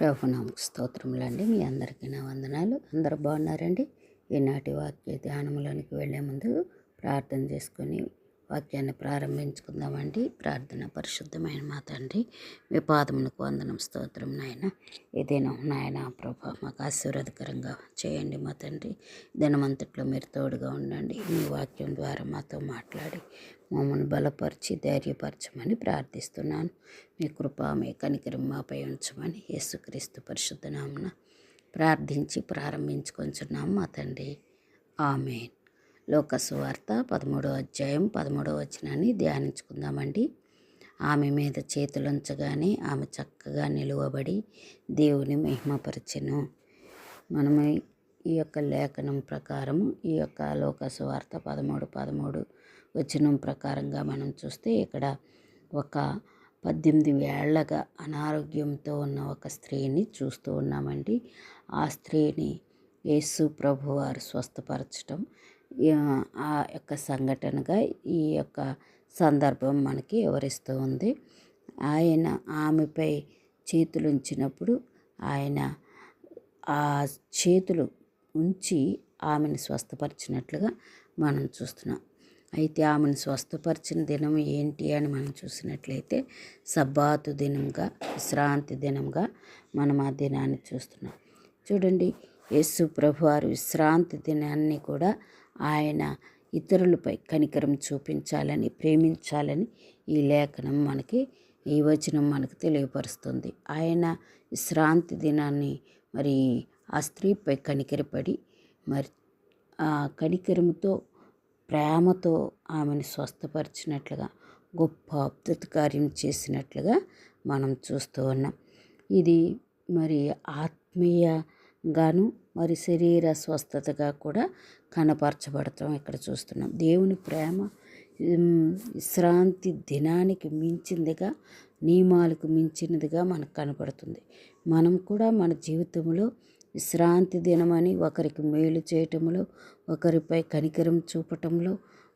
ప్రభునామకు స్తోత్రములండి. మీ అందరికీ నా వందనాలు. అందరు బాగున్నారండి? ఈనాటి వాక్య ధ్యానములోనికి వెళ్ళే ముందు ప్రార్థన చేసుకొని వాక్యాన్ని ప్రారంభించుకుందామండి. ప్రార్థన పరిశుద్ధమైన మా తండ్రి మీ పాదమునకు వందనం స్తోత్రం నాయన. ఏదైనా నాయన ప్రభా మాకు ఆశీర్వాదకరంగా చేయండి మా తండ్రి. దినమంతట్లో మీరు తోడుగా ఉండండి. మీ వాక్యం ద్వారా మాతో మాట్లాడి మమ్మల్ని బలపరిచి ధైర్యపరచమని ప్రార్థిస్తున్నాను. మీ కృప మీ కనికరం మాపై ఉంచమని యేసుక్రీస్తు పరిశుద్ధనామన ప్రార్థించి ప్రారంభించుకొంచున్నాం మా తండ్రి. ఆమెన్. లోకసు వార్త అధ్యాయం పదమూడో వచనాన్ని ధ్యానించుకుందామండి. ఆమె మీద చేతులుంచగానే ఆమె చక్కగా నిలువబడి దేవుని మహిమపరచెను. మనము ఈ యొక్క లేఖనం ప్రకారం ఈ యొక్క లోకసు వార్త పదమూడు పదమూడు వచనం ప్రకారంగా మనం చూస్తే ఇక్కడ ఒక పద్దెనిమిది వేళ్ళగా అనారోగ్యంతో ఉన్న ఒక స్త్రీని చూస్తూ ఉన్నామండి. ఆ స్త్రీని యేసు ప్రభు వారు స్వస్థపరచడం ఆ యొక్క సంఘటనగా ఈ యొక్క సందర్భం మనకి వివరిస్తూ ఉంది. ఆయన ఆమెపై చేతులు ఉంచినప్పుడు ఆయన ఆ చేతులు ఉంచి ఆమెను స్వస్థపరిచినట్లుగా మనం చూస్తున్నాం. అయితే ఆమెను స్వస్థపరిచిన దినం ఏంటి అని మనం చూసినట్లయితే సబ్బాతు దినంగా విశ్రాంతి దినంగా మనం ఆ దినాన్ని చూస్తున్నాం. చూడండి యేసు ప్రభు వారు విశ్రాంతి దినాన్ని కూడా ఆయన ఇతరులపై కనికరం చూపించాలని ప్రేమించాలని ఈ లేఖనం మనకి ఈ వచనం మనకు తెలియపరుస్తుంది. ఆయన విశ్రాంతి దినాన్ని మరి ఆ స్త్రీపై కనికరపడి మరి ఆ కనికరముతో ప్రేమతో ఆమెను స్వస్థపరిచినట్లుగా గొప్ప అద్భుత కార్యం చేసినట్లుగా మనం చూస్తూ ఉన్నాం. ఇది మరి ఆత్మీయ గాను మరి శరీర స్వస్థతగా కూడా కనపరచబడతాం ఇక్కడ చూస్తున్నాం. దేవుని ప్రేమ విశ్రాంతి దినానికి మించిందిగా నియమాలకు మించినదిగా మనకు కనపడుతుంది. మనం కూడా మన జీవితంలో విశ్రాంతి దినమని ఒకరికి మేలు చేయటంలో ఒకరిపై కనికరం చూపటంలో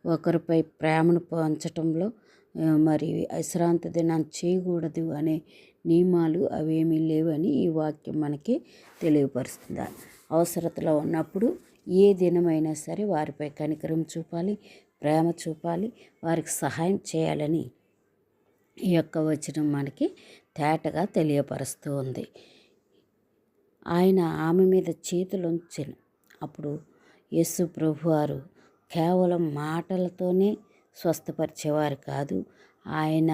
ఒకరిపై ప్రేమను పంచటంలో మరి విశ్రాంతి దినాన్ని చేయకూడదు అనే నియమాలు అవేమీ లేవని ఈ వాక్యం మనకి తెలియపరుస్తుంది. అవసరతలో ఉన్నప్పుడు ఏ దినమైనా సరే వారిపై కనికరం చూపాలి ప్రేమ చూపాలి వారికి సహాయం చేయాలని ఈ యొక్క వచనం మనకి తేటగా తెలియపరుస్తూ ఉంది. ఆయన ఆమె మీద చేతులు ఉంచను. అప్పుడు యేసు ప్రభువారు కేవలం మాటలతోనే స్వస్థపరిచేవారు కాదు ఆయన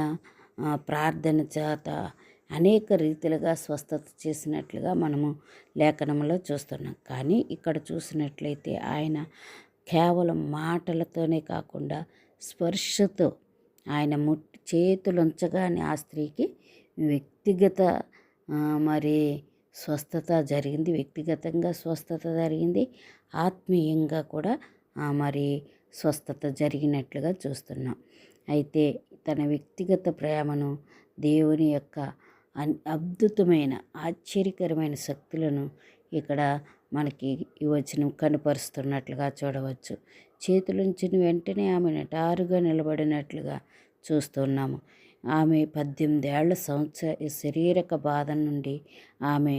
ప్రార్థన చేత అనేక రీతిలుగా స్వస్థత చేసినట్లుగా మనము లేఖనంలో చూస్తున్నాం. కానీ ఇక్కడ చూసినట్లయితే ఆయన కేవలం మాటలతోనే కాకుండా స్పర్శతో ఆయన ముట్టి చేతులు ఉంచగానే ఆ స్త్రీకి వ్యక్తిగత మరి స్వస్థత జరిగింది. వ్యక్తిగతంగా స్వస్థత జరిగింది. ఆత్మీయంగా కూడా మరి స్వస్థత జరిగినట్లుగా చూస్తున్నాం. అయితే తన వ్యక్తిగత ప్రేమను దేవుని యొక్క అద్భుతమైన ఆశ్చర్యకరమైన శక్తులను ఇక్కడ మనకి ఈ వచనం కనపరుస్తున్నట్లుగా చూడవచ్చు. చేతులుంచిన వెంటనే ఆమె నటారుగా నిలబడినట్లుగా చూస్తున్నాము. ఆమె పద్దెనిమిది ఏళ్ళ సంవత్సర శరీరక బాధ నుండి ఆమె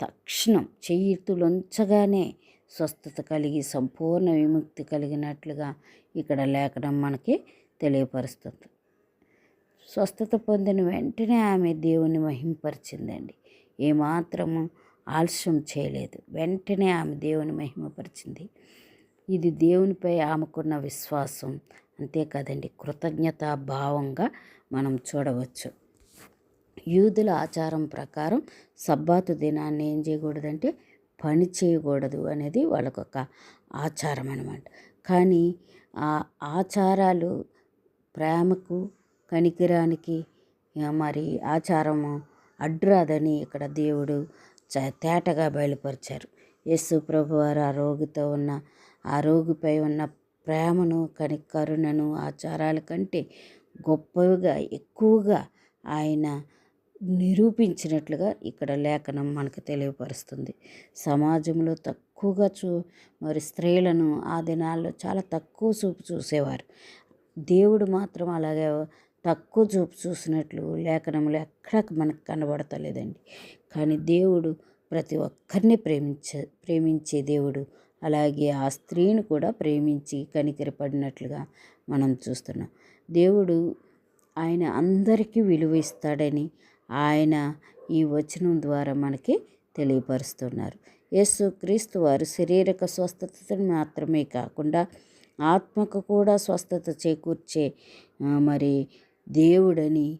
తక్షణం చేతులుంచగానే స్వస్థత కలిగి సంపూర్ణ విముక్తి కలిగినట్లుగా ఇక్కడ లేఖనం మనకి తెలియపరుస్తుంది. స్వస్థత పొందిన వెంటనే ఆమె దేవుని మహిమపరిచిందండి. ఏమాత్రము ఆలస్యం చేయలేదు. వెంటనే ఆమె దేవుని మహిమపరిచింది. ఇది దేవునిపై ఆమెకున్న విశ్వాసం. అంతేకాదండి కృతజ్ఞతా భావంగా మనం చూడవచ్చు. యూదుల ఆచారం ప్రకారం సబ్బాతు దినాన్ని ఏం చేయకూడదంటే పని చేయకూడదు అనేది వాళ్ళకొక ఆచారం అనమాట కానీ ఆ ఆచారాలు ప్రేమకు కనికిరానికి మరి ఆచారము అడ్రాదని ఇక్కడ దేవుడు తేటగా బయలుపరిచారు. యేసు ప్రభు వారు ఆ రోగితో ఉన్న ఆ రోగిపై ఉన్న ప్రేమను కని కరుణను ఆచారాల కంటే గొప్పగా ఎక్కువగా ఆయన నిరూపించినట్లుగా ఇక్కడ లేఖనం మనకు తెలియపరుస్తుంది. సమాజంలో తక్కువగా చూ మరి స్త్రీలను ఆ దినాల్లో చాలా తక్కువ చూపు చూసేవారు. దేవుడు మాత్రం అలాగే తక్కువ చూపు చూసినట్లు లేఖనంలో ఎక్కడ మనకు కనబడతలేదండి. కానీ దేవుడు ప్రతి ఒక్కరిని ప్రేమించ ప్రేమించే దేవుడు. అలాగే ఆ స్త్రీని కూడా ప్రేమించి కనికరపడినట్లుగా మనం చూస్తున్నాం. దేవుడు ఆయన అందరికీ విలువ ఇస్తాడని ఆయన ఈ వచనం ద్వారా మనకి తెలియపరుస్తున్నారు. యేసు క్రీస్తు వారు శారీరక స్వస్థతను మాత్రమే కాకుండా ఆత్మకు కూడా స్వస్థత చేకూర్చే మరి దేవుడని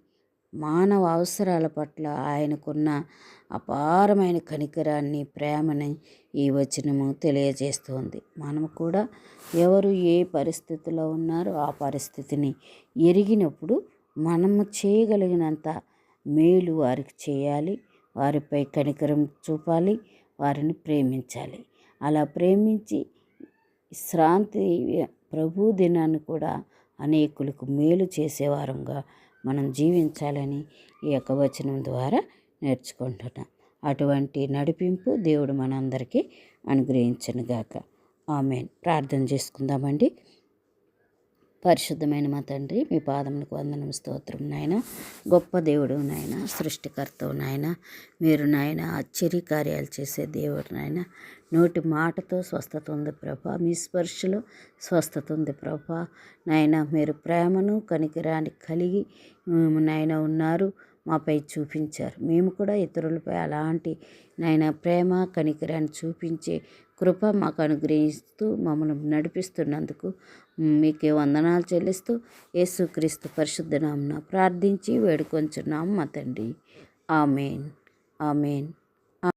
మానవ అవసరాల పట్ల ఆయనకున్న అపారమైన కనికరాన్ని ప్రేమని ఈ వచనము తెలియజేస్తుంది. మనం కూడా ఎవరు ఏ పరిస్థితిలో ఉన్నారో ఆ పరిస్థితిని ఎరిగినప్పుడు మనము చేయగలిగినంత మేలు వారికి చేయాలి వారిపై కనికరం చూపాలి వారిని ప్రేమించాలి. అలా ప్రేమించి శ్రాంతి ప్రభు దినాన్ని కూడా అనేకులకు మేలు చేసేవారంగా మనం జీవించాలని ఈ యొక్క వచనం ద్వారా నేర్చుకుంటున్నాం అటువంటి నడిపింపు దేవుడు మనందరికీ అనుగ్రహించనుగాక. ఆమెన్. ప్రార్థన చేసుకుందామండి. పరిశుద్ధమైన మా తండ్రి మీ పాదములకు వందనం స్తోత్రం నాయన. గొప్ప దేవుడు నాయన సృష్టికర్తవు నాయన. మీరు నాయన ఆశ్చర్య కార్యాలు చేసే దేవుడు నాయన. నోటి మాటతో స్వస్థత ఉంది ప్రభా. మీ స్పర్శలో స్వస్థత ఉంది ప్రభా. నాయన మీరు ప్రేమను కనికరాన్ని కలిగి నాయన ఉన్నారు మాపై చూపించారు. మేము కూడా ఇతరులపై అలాంటి నాయన ప్రేమ కనికరాన్ని చూపించే కృప మాకు అనుగ్రహిస్తూ మమ్మల్ని నడిపిస్తున్నందుకు మీకే వందనాలు చెల్లిస్తూ యేసుక్రీస్తు పరిశుద్ధనామన ప్రార్థించి వేడుకొంచున్నాం మా తండ్రి. ఆమెన్. ఆమెన్.